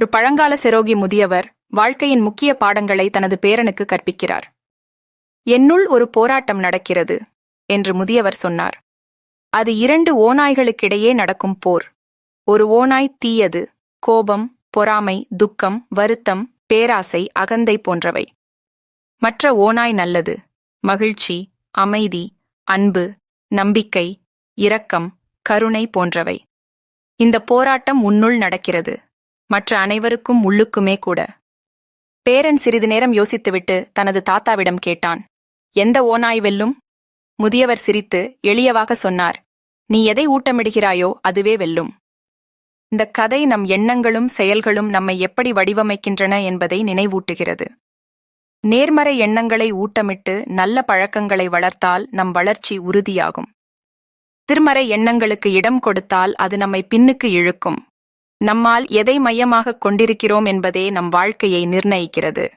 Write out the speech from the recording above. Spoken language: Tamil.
ஒரு பழங்கால செரோகி முதியவர் வாழ்க்கையின் முக்கிய பாடங்களை தனது பேரனுக்கு கற்பிக்கிறார். என்னுள் ஒரு போராட்டம் நடக்கிறது என்று முதியவர் சொன்னார். அது இரண்டு ஓநாய்களுக்கிடையே நடக்கும் போர். ஒரு ஓநாய் தீயது கோபம் பொறாமை துக்கம் வருத்தம் பேராசை அகந்தை போன்றவை. மற்ற ஓநாய் நல்லது மகிழ்ச்சி அமைதி அன்பு நம்பிக்கை இரக்கம் கருணை போன்றவை. இந்த போராட்டம் உன்னுள் நடக்கிறது. மற்ற அனைவருக்கும் உள்ளுக்குமே கூட. பேரன் சிறிது நேரம் யோசித்துவிட்டு தனது தாத்தாவிடம் கேட்டான் எந்த ஓநாய் வெல்லும் முதியவர் சிரித்து எளியவாக சொன்னார் நீ எதை ஊட்டமிடுகிறாயோ அதுவே வெல்லும். இந்த கதை நம் எண்ணங்களும் செயல்களும் நம்மை எப்படி வடிவமைக்கின்றன என்பதை நினைவூட்டுகிறது. நேர்மறை எண்ணங்களை ஊட்டமிட்டு நல்ல பழக்கங்களை வளர்த்தால் நம் வளர்ச்சி உறுதியாகும். திருமறை எண்ணங்களுக்கு இடம் கொடுத்தால் அது நம்மை பின்னுக்கு இழுக்கும். நம்மால் எதை மையமாகக் கொண்டிருக்கிறோம் என்பதே நம் வாழ்க்கையை நிர்ணயிக்கிறது.